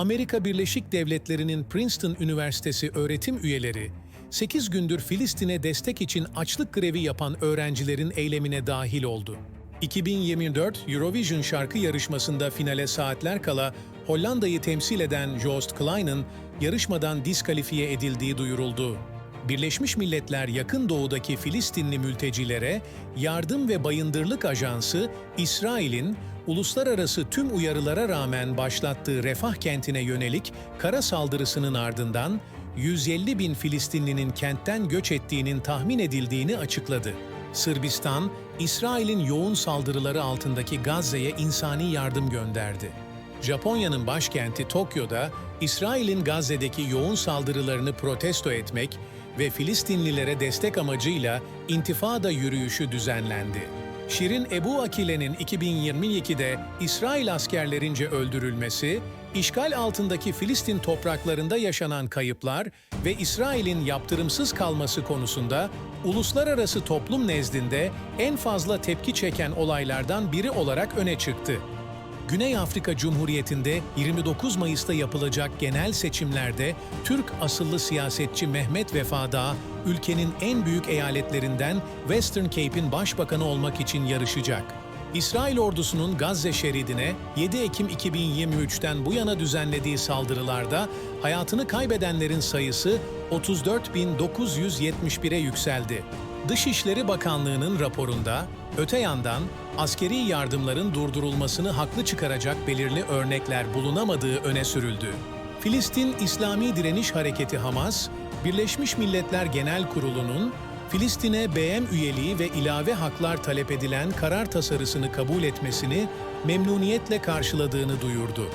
Amerika Birleşik Devletleri'nin Princeton Üniversitesi öğretim üyeleri, 8 gündür Filistin'e destek için açlık grevi yapan öğrencilerin eylemine dahil oldu. 2024 Eurovision şarkı yarışmasında finale saatler kala Hollanda'yı temsil eden Joost Klein'ın yarışmadan diskalifiye edildiği duyuruldu. Birleşmiş Milletler Yakın Doğu'daki Filistinli mültecilere Yardım ve Bayındırlık Ajansı, İsrail'in uluslararası tüm uyarılara rağmen başlattığı Refah kentine yönelik kara saldırısının ardından 150 bin Filistinlinin kentten göç ettiğinin tahmin edildiğini açıkladı. Sırbistan, İsrail'in yoğun saldırıları altındaki Gazze'ye insani yardım gönderdi. Japonya'nın başkenti Tokyo'da İsrail'in Gazze'deki yoğun saldırılarını protesto etmek ve Filistinlilere destek amacıyla intifada yürüyüşü düzenlendi. Şirin Ebu Akile'nin 2022'de İsrail askerlerince öldürülmesi, işgal altındaki Filistin topraklarında yaşanan kayıplar ve İsrail'in yaptırımsız kalması konusunda uluslararası toplum nezdinde en fazla tepki çeken olaylardan biri olarak öne çıktı. Güney Afrika Cumhuriyeti'nde 29 Mayıs'ta yapılacak genel seçimlerde Türk asıllı siyasetçi Mehmet Vefadağ, ülkenin en büyük eyaletlerinden Western Cape'in başbakanı olmak için yarışacak. İsrail ordusunun Gazze şeridine 7 Ekim 2023'ten bu yana düzenlediği saldırılarda hayatını kaybedenlerin sayısı 34.971'e yükseldi. Dışişleri Bakanlığı'nın raporunda, öte yandan askeri yardımların durdurulmasını haklı çıkaracak belirli örnekler bulunamadığı öne sürüldü. Filistin İslami Direniş Hareketi Hamas, Birleşmiş Milletler Genel Kurulu'nun Filistin'e BM üyeliği ve ilave haklar talep edilen karar tasarısını kabul etmesini memnuniyetle karşıladığını duyurdu.